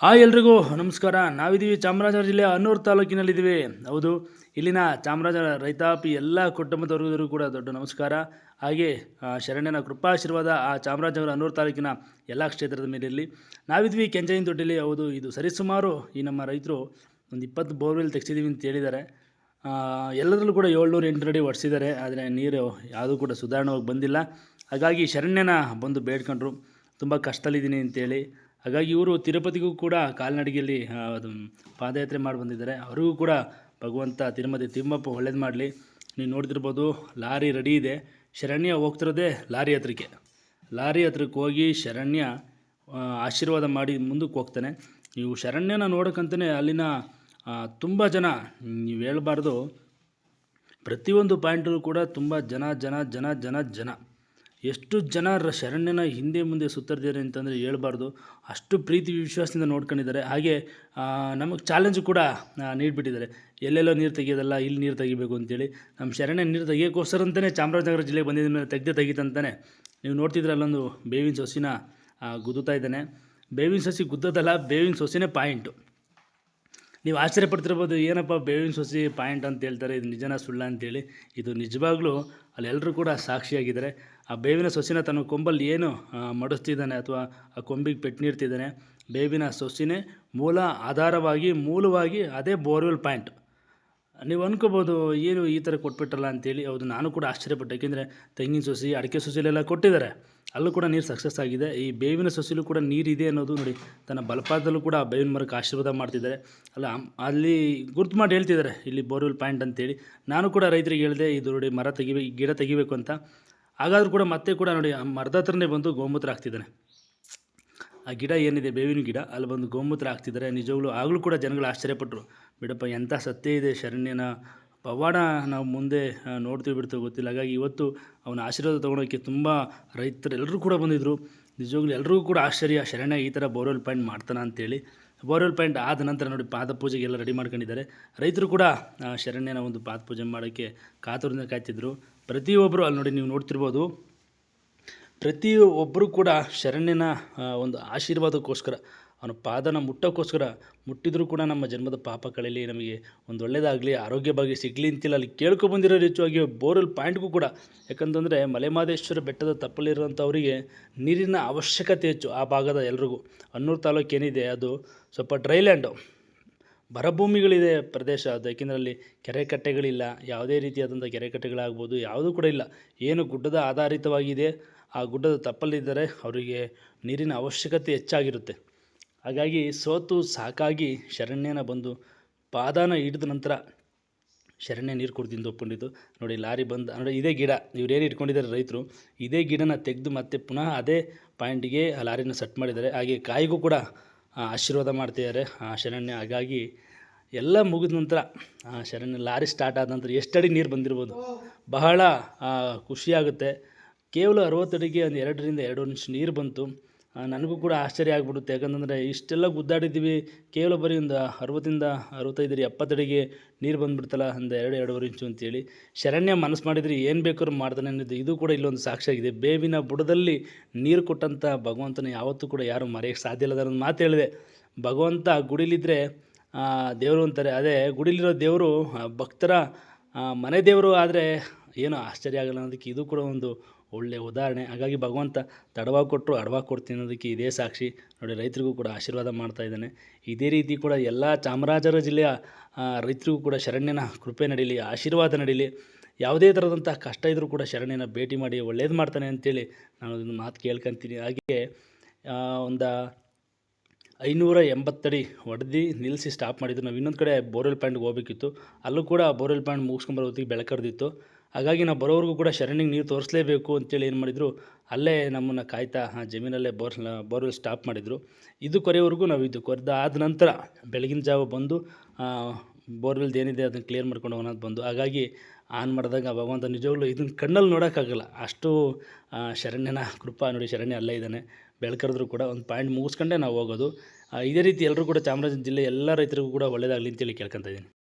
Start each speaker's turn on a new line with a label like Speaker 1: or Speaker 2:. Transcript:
Speaker 1: Hi ಎಲ್ರಿಗೂ ನಮಸ್ಕಾರ. ನಾವಿದ್ದೀವಿ ಚಾಮರಾಜನಗರ ಜಿಲ್ಲೆಯ ಅನ್ನೂರು ತಾಲೂಕಿನಲ್ಲಿದ್ದೀವಿ. ಹೌದು ಇಲ್ಲಿನ ಚಾಮರಾಜ ರೈತಾಪಿ ಎಲ್ಲ ಕುಟುಂಬದವರಿಗೂ ಕೂಡ ದೊಡ್ಡ ನಮಸ್ಕಾರ. ಹಾಗೆ ಆ, ಶರಣ್ಯನ ಕೃಪಾಶೀರ್ವಾದ ಆ ಚಾಮರಾಜನಗರ ಹನ್ನೂರು ತಾಲೂಕಿನ ಎಲ್ಲ ಕ್ಷೇತ್ರದ ಮೇಲೆ ನಾವಿದ್ವಿ ಕೆಂಚೈನ ತೊಟ್ಟಿಲಿ. ಹೌದು ಇದು ಸರಿಸುಮಾರು ಈ ನಮ್ಮ ರೈತರು ಒಂದು ಇಪ್ಪತ್ತು ಬೋರ್ವೆಲ್ ತೆಗ್ಸಿದ್ದೀವಿ ಅಂತ ಹೇಳಿದ್ದಾರೆ. ಆ, ಎಲ್ಲದರಲ್ಲೂ ಕೂಡ ಏಳ್ನೂರು ಎಂಟು ಅಡಿ ಒಡಿಸಿದ್ದಾರೆ. ಆದರೆ ನೀರು ಯಾವುದೂ ಕೂಡ ಸುಧಾರಣವಾಗಿ ಬಂದಿಲ್ಲ. ಹಾಗಾಗಿ ಶರಣ್ಯನ ಬಂದು ಬೇಡ್ಕೊಂಡ್ರು. ತುಂಬ ಕಷ್ಟದಲ್ಲಿದ್ದೀನಿ ಅಂತೇಳಿ ಹಾಗಾಗಿ ಇವರು ತಿರುಪತಿಗೂ ಕೂಡ ಕಾಲ್ನಡಿಗೆಯಲ್ಲಿ ಅದು ಪಾದಯಾತ್ರೆ ಮಾಡಿ ಬಂದಿದ್ದಾರೆ. ಅವರಿಗೂ ಕೂಡ ಭಗವಂತ ತಿರುಮತಿ ತಿಮ್ಮಪ್ಪ ಒಳ್ಳೇದು ಮಾಡಲಿ. ನೀವು ನೋಡ್ತಿರ್ಬೋದು, ಲಾರಿ ರೆಡಿ ಇದೆ. ಶರಣ್ಯ ಹೋಗ್ತಿರೋದೇ ಲಾರಿ ಹತ್ರಕ್ಕೆ. ಲಾರಿ ಹತ್ರಕ್ಕೆ ಹೋಗಿ ಶರಣ್ಯ ಆಶೀರ್ವಾದ ಮಾಡಿ ಮುಂದಕ್ಕೆ ಹೋಗ್ತಾನೆ. ನೀವು ಶರಣ್ಯನ ನೋಡೋಕ್ಕಂತಲೇ ಅಲ್ಲಿನ ತುಂಬ ಜನ, ನೀವು ಹೇಳಬಾರ್ದು, ಪ್ರತಿಯೊಂದು ಪಾಯಿಂಟಲ್ಲೂ ಕೂಡ ತುಂಬ ಜನ ಜನ ಜನ ಜನ ಜನ. ಎಷ್ಟು ಜನ ಶರಣ್ಯನ ಹಿಂದೆ ಮುಂದೆ ಸುತ್ತರ್ದಿದ್ದಾರೆ ಅಂತಂದರೆ ಹೇಳ್ಬಾರ್ದು. ಅಷ್ಟು ಪ್ರೀತಿ ವಿಶ್ವಾಸದಿಂದ ನೋಡ್ಕೊಂಡಿದ್ದಾರೆ. ಹಾಗೆ ನಮಗೆ ಚಾಲೆಂಜ್ ಕೂಡ ನೀಡಿಬಿಟ್ಟಿದ್ದಾರೆ. ಎಲ್ಲೆಲ್ಲೋ ನೀರು ತೆಗಿಯೋದಲ್ಲ, ಇಲ್ಲಿ ನೀರು ತೆಗಿಬೇಕು ಅಂತೇಳಿ. ನಮ್ಮ ಶರಣ್ಯ ನೀರು ತೆಗಿಯೋಕ್ಕೋಸ್ಕರ ಅಂತಲೇ ಚಾಮರಾಜನಗರ ಜಿಲ್ಲೆಗೆ ಬಂದಿದ್ದ ಮೇಲೆ ತೆಗ್ದೇ ತೆಗಿತಂತಾನೆ ನೀವು ನೋಡ್ತಿದ್ರೆ ಅಲ್ಲೊಂದು ಬೇವಿನ ಸೊಸಿನ ಗುದ್ದುತ್ತಾ ಇದ್ದಾನೆ. ಬೇವಿನ ಸೊಸಿ ಗುದ್ದೋದಲ್ಲ ಬೇವಿನ ಸೊಸಿನೇ ಪಾಯಿಂಟು. ನೀವು ಆಶ್ಚರ್ಯ ಪಡ್ತಿರ್ಬೋದು, ಏನಪ್ಪ ಬೇವಿನ ಸೊಸಿ ಪಾಯಿಂಟ್ ಅಂತ ಹೇಳ್ತಾರೆ, ಇದು ನಿಜನ ಸುಳ್ಳ ಅಂತೇಳಿ. ಇದು ನಿಜವಾಗ್ಲೂ ಅಲ್ಲೆಲ್ಲರೂ ಕೂಡ ಸಾಕ್ಷಿಯಾಗಿದ್ದಾರೆ. ಆ ಬೇವಿನ ಸೊಸಿನ ತನ್ನ ಕೊಂಬಲ್ಲಿ ಏನು ಮಡಿಸ್ತಿದ್ದಾನೆ ಅಥವಾ ಆ ಕೊಂಬಿಗೆ ಪೆಟ್ಟು ನೀಡ್ತಿದ್ದಾನೆ, ಬೇವಿನ ಸೊಸಿನೇ ಮೂಲ ಆಧಾರವಾಗಿ, ಮೂಲವಾಗಿ ಅದೇ ಬೋರ್ವೆಲ್ ಪಾಯಿಂಟ್. ನೀವು ಅನ್ಕೋಬೋದು, ಏನು ಈ ಥರ ಕೊಟ್ಬಿಟ್ರಲ್ಲ ಅಂತೇಳಿ ಹೌದು, ನಾನು ಕೂಡ ಆಶ್ಚರ್ಯಪಟ್ಟೆ. ಏಕೆಂದರೆ ತೆಂಗಿನ ಸೊಸಿ, ಅಡಿಕೆ ಸೊಸಿಲೆಲ್ಲ ಕೊಟ್ಟಿದ್ದಾರೆ. ಅಲ್ಲೂ ಕೂಡ ನೀರು ಸಕ್ಸಸ್ ಆಗಿದೆ. ಈ ಬೇವಿನ ಸೊಸಿಲೂ ಕೂಡ ನೀರಿದೆ ಅನ್ನೋದು ನೋಡಿ, ತನ್ನ ಬಲಪಾದಲ್ಲೂ ಕೂಡ ಬೇವಿನ ಮರಕ್ಕೆ ಆಶೀರ್ವಾದ ಮಾಡ್ತಿದ್ದಾರೆ. ಅಲ್ಲ, ಅಲ್ಲಿ ಗುರ್ತು ಮಾಡಿ ಹೇಳ್ತಿದ್ದಾರೆ, ಇಲ್ಲಿ ಬೋರ್ವೆಲ್ ಪಾಯಿಂಟ್ ಅಂತೇಳಿ. ನಾನು ಕೂಡ ರೈತರಿಗೆ ಹೇಳಿದೆ, ಇದು ನೋಡಿ ಮರ ತೆಗಿಬೇಕು ಗಿಡ ತೆಗಿಬೇಕು ಅಂತ. ಹಾಗಾದ್ರೂ ಕೂಡ ಮತ್ತೆ ಕೂಡ ನೋಡಿ ಮರದ ಹತ್ರನೇ ಬಂದು ಗೋಮೂತ್ರ ಹಾಕ್ತಿದ್ದಾನೆ. ಆ ಗಿಡ ಏನಿದೆ, ಬೇವಿನ ಗಿಡ, ಅಲ್ಲಿ ಬಂದು ಗೋಮೂತ್ರ ಹಾಕ್ತಿದ್ದಾರೆ. ನಿಜವಾಗ್ಲೂ ಆಗಲೂ ಕೂಡ ಜನಗಳು ಆಶ್ಚರ್ಯಪಟ್ಟರು ಬಿಡಪ್ಪ, ಎಂಥ ಸತ್ಯ ಇದೆ ಶರಣ್ಯನ. ಪವಾಡ ನಾವು ಮುಂದೆ ನೋಡ್ತೀವಿ ಬಿಡ್ತೀವಿ ಗೊತ್ತಿಲ್ಲ. ಹಾಗಾಗಿ ಇವತ್ತು ಅವನ ಆಶೀರ್ವಾದ ತೊಗೊಳೋಕ್ಕೆ ತುಂಬ ರೈತರೆಲ್ಲರೂ ಕೂಡ ಬಂದಿದ್ದರು ನಿಜವಾಗ್ಲೂ ಎಲ್ರಿಗೂ ಕೂಡ ಆಶ್ಚರ್ಯ. ಶರಣ್ಯ ಈ ಥರ ಬೋರ್ವೆಲ್ ಪಾಯಿಂಟ್ ಮಾಡ್ತಾನೆ ಅಂತೇಳಿ. ಬೋರ್ವೆಲ್ ಪಾಯಿಂಟ್ ಆದ ನಂತರ ನೋಡಿ ಪಾದ ಪೂಜೆಗೆಲ್ಲ ರೆಡಿ ಮಾಡ್ಕೊಂಡಿದ್ದಾರೆ. ರೈತರು ಕೂಡ ಶರಣ್ಯನ ಒಂದು ಪಾದ ಪೂಜೆ ಮಾಡೋಕ್ಕೆ ಕಾತುರದಿಂದ ಕಾಯ್ತಿದ್ರು. ಪ್ರತಿಯೊಬ್ಬರು ಅಲ್ಲಿ ನೋಡಿ ನೀವು ನೋಡ್ತಿರ್ಬೋದು. ಪ್ರತಿ ಒಬ್ಬರು ಕೂಡ ಶರಣ್ಯನ ಒಂದು ಆಶೀರ್ವಾದಕ್ಕೋಸ್ಕರ, ಅವನ ಪಾದನ ಮುಟ್ಟೋಕ್ಕೋಸ್ಕರ ಮುಟ್ಟಿದರೂ ಕೂಡ ನಮ್ಮ ಜನ್ಮದ ಪಾಪ ಕಳೀಲಿ ನಮಗೆ ಒಂದು ಒಳ್ಳೆಯದಾಗಲಿ ಆರೋಗ್ಯ ಸಿಗಲಿ ಅಂತಿಲ್ಲ. ಅಲ್ಲಿ ಕೇಳ್ಕೊಬಂದಿರೋರು ಹೆಚ್ಚಾಗಿ ಬೋರಲ್ ಪಾಯಿಂಟ್ಗೂ ಕೂಡ. ಯಾಕಂತಂದರೆ ಮಲೆಮಹದೇಶ್ವರ ಬೆಟ್ಟದ ತಪ್ಪಲಿರುವಂಥವರಿಗೆ ನೀರಿನ ಅವಶ್ಯಕತೆ ಹೆಚ್ಚು ಆ ಭಾಗದ ಎಲ್ರಿಗೂ. ಅನ್ನೂರು ತಾಲೂಕು ಏನಿದೆ, ಅದು ಸ್ವಲ್ಪ ಡ್ರೈಲ್ಯಾಂಡು. ಬರಭೂಮಿಗಳಿದೆ ಪ್ರದೇಶ. ಅದು ಯಾಕೆಂದರೆ ಅಲ್ಲಿ ಕೆರೆ ಕಟ್ಟೆಗಳಿಲ್ಲ. ಯಾವುದೇ ರೀತಿಯಾದಂಥ ಕೆರೆ ಕಟ್ಟೆಗಳಾಗ್ಬೋದು, ಯಾವುದೂ ಕೂಡ ಇಲ್ಲ. ಏನು ಗುಡ್ಡದ ಆಧಾರಿತವಾಗಿದೆ? ಆ ಗುಡ್ಡದ ತಪ್ಪಲಿದ್ದರೆ ಅವರಿಗೆ ನೀರಿನ ಅವಶ್ಯಕತೆ ಹೆಚ್ಚಾಗಿರುತ್ತೆ. ಹಾಗಾಗಿ ಸೋತು ಸಾಕಾಗಿ ಶರಣ್ಯನ ಬಂದು ಪಾದಾನ ಹಿಡಿದ ನಂತರ ಶರಣ್ಯ ನೀರು ಕುಡ್ದಿಂದ ಒಪ್ಕೊಂಡಿದ್ದು. ನೋಡಿ, ಲಾರಿ ಬಂದು, ನೋಡಿ, ಇದೇ ಗಿಡ. ಇವರೇನು ಇಟ್ಕೊಂಡಿದ್ದಾರೆ ರೈತರು? ಇದೇ ಗಿಡನ ತೆಗೆದು ಮತ್ತೆ ಪುನಃ ಅದೇ ಪಾಯಿಂಟಿಗೆ ಆ ಲಾರಿನ ಸೆಟ್ ಮಾಡಿದ್ದಾರೆ. ಹಾಗೆ ಕಾಯಿಗೂ ಕೂಡ ಆಶೀರ್ವಾದ ಮಾಡ್ತಿದ್ದಾರೆ. ಆ, ಶರಣ್ಯ, ಹಾಗಾಗಿ ಎಲ್ಲ ಮುಗಿದ ನಂತರ ಶರಣ್ಯ, ಲಾರಿ ಸ್ಟಾರ್ಟ್ ಆದ ನಂತರ ಎಷ್ಟಡಿ ನೀರು ಬಂದಿರ್ಬೋದು. ಬಹಳ ಖುಷಿಯಾಗುತ್ತೆ. ಕೇವಲ ಅರವತ್ತು ಅಡಿಗೆ ಒಂದು ಎರಡರಿಂದ ಎರಡು ನಿಮಿಷ ನೀರು ಬಂತು. ನನಗೂ ಕೂಡ ಆಶ್ಚರ್ಯ ಆಗಿಬಿಡುತ್ತೆ. ಯಾಕಂತಂದರೆ ಇಷ್ಟೆಲ್ಲ ಗುದ್ದಾಡಿದ್ದೀವಿ. ಕೇವಲ ಬರೀ ಒಂದು ಅರವತ್ತಿಂದ ಅರವತ್ತೈದರಿ ಎಪ್ಪತ್ತಡಿಗೆ ನೀರು ಬಂದುಬಿಡ್ತಲ್ಲ, ಒಂದು ಎರಡು, ಎರಡೂವರೆ ಇಂಚು ಅಂತೇಳಿ. ಶರಣ್ಯ ಮನಸ್ಸು ಮಾಡಿದರೆ ಏನು ಬೇಕಾದ್ರೂ ಮಾಡ್ತಾನೆ ಅನ್ನೋದು ಇದು ಕೂಡ ಇಲ್ಲೊಂದು ಸಾಕ್ಷಿಯಾಗಿದೆ. ಬೇವಿನ ಬುಡದಲ್ಲಿ ನೀರು ಕೊಟ್ಟಂಥ ಭಗವಂತನ ಯಾವತ್ತೂ ಕೂಡ ಯಾರು ಮರೆಯೋಕ್ಕೆ ಸಾಧ್ಯ ಇಲ್ಲದ ಅನ್ನೋದು ಮಾತು ಹೇಳಿದೆ. ಭಗವಂತ ಗುಡಿಲಿದ್ದರೆ ದೇವರು ಅಂತಾರೆ. ಅದೇ, ಗುಡಿಲಿರೋ ದೇವರು ಭಕ್ತರ ಮನೆ ದೇವರು ಆದರೆ ಏನು ಆಶ್ಚರ್ಯ ಆಗಲ್ಲ ಅನ್ನೋದಕ್ಕೆ ಇದು ಕೂಡ ಒಂದು ಒಳ್ಳೆಯ ಉದಾಹರಣೆ. ಹಾಗಾಗಿ ಭಗವಂತ ತಡವಾಗಿ ಕೊಟ್ಟರು ಅಡವಾಗಿ ಕೊಡ್ತೀನಿ ಅನ್ನೋದಕ್ಕೆ ಇದೇ ಸಾಕ್ಷಿ. ನೋಡಿ ರೈತರಿಗೂ ಕೂಡ ಆಶೀರ್ವಾದ ಮಾಡ್ತಾ ಇದ್ದಾನೆ. ಇದೇ ರೀತಿ ಕೂಡ ಎಲ್ಲ ಚಾಮರಾಜರ ಜಿಲ್ಲೆಯ ರೈತರಿಗೂ ಕೂಡ ಶರಣ್ಯನ ಕೃಪೆ ನಡೀಲಿ, ಆಶೀರ್ವಾದ ನಡೀಲಿ. ಯಾವುದೇ ಥರದಂಥ ಕಷ್ಟ ಇದ್ದರೂ ಕೂಡ ಶರಣ್ಯನ ಭೇಟಿ ಮಾಡಿ ಒಳ್ಳೇದು ಮಾಡ್ತಾನೆ ಅಂತೇಳಿ ನಾನು ಅದನ್ನು ಮಾತು ಕೇಳ್ಕೊಂತೀನಿ. ಹಾಗೆ ಒಂದು ಐನೂರ ಎಂಬತ್ತಡಿ ಹೊಡೆದು ನಿಲ್ಲಿಸಿ ಸ್ಟಾಪ್ ಮಾಡಿದ್ದು ನಾವು ಇನ್ನೊಂದು ಕಡೆ ಬೋರ್ವೆಲ್ ಪ್ಯಾಂಟ್ಗೆ ಹೋಗ್ಬೇಕಿತ್ತು. ಅಲ್ಲೂ ಕೂಡ ಬೋರ್ವೆಲ್ ಪಾಯಿಂಟ್ ಮುಗಿಸ್ಕೊಂಬರೋ ಹೊತ್ತಿಗೆ ಬೆಳಕರ್ದಿತ್ತು ಹಾಗಾಗಿ ನಾವು ಬರೋವರೆಗೂ ಕೂಡ ಶರಣಿಗೆ ನೀರು ತೋರಿಸಲೇಬೇಕು ಅಂತೇಳಿ ಏನು ಮಾಡಿದರು, ಅಲ್ಲೇ ನಮ್ಮನ್ನು ಕಾಯ್ತಾ ಆ ಜಮೀನಲ್ಲೇ ಬೋರ್ ಬೋರ್ವೆಲ್ ಸ್ಟಾಪ್ ಮಾಡಿದರು. ಇದು ಕೊರೆಯವರೆಗೂ ನಾವು ಇದು ಕೊರೆದ ಆದ ನಂತರ ಬೆಳಗಿನ ಜಾವ ಬಂದು ಬೋರ್ವೆಲ್ದು ಏನಿದೆ ಅದನ್ನು ಕ್ಲಿಯರ್ ಮಾಡ್ಕೊಂಡು ಹೋಗೋಣ ಬಂದು. ಹಾಗಾಗಿ ಆನ್ ಮಾಡಿದಾಗ ಭಗವಂತ ನಿಜವಾಗ್ಲೂ ಇದನ್ನು ಕಣ್ಣಲ್ಲಿ ನೋಡೋಕ್ಕಾಗಲ್ಲ. ಅಷ್ಟು ಶರಣ್ಯನ ಕೃಪಾ ನೋಡಿ ಶರಣ್ಯ ಅಲ್ಲೇ ಇದ್ದಾನೆ. ಬೆಳ್ಕರಿದ್ರು ಕೂಡ ಒಂದು ಪಾಯಿಂಟ್ ಮುಗಿಸ್ಕೊಂಡೇ ನಾವು ಹೋಗೋದು. ಇದೇ ರೀತಿ ಎಲ್ಲರೂ ಕೂಡ ಚಾಮರಾಜನಗರ ಜಿಲ್ಲೆ ಎಲ್ಲ ರೈತರಿಗೂ ಕೂಡ ಒಳ್ಳೆಯದಾಗಲಿ ಅಂತೇಳಿ ಕೇಳ್ಕೊತಾ ಇದ್ದೀನಿ.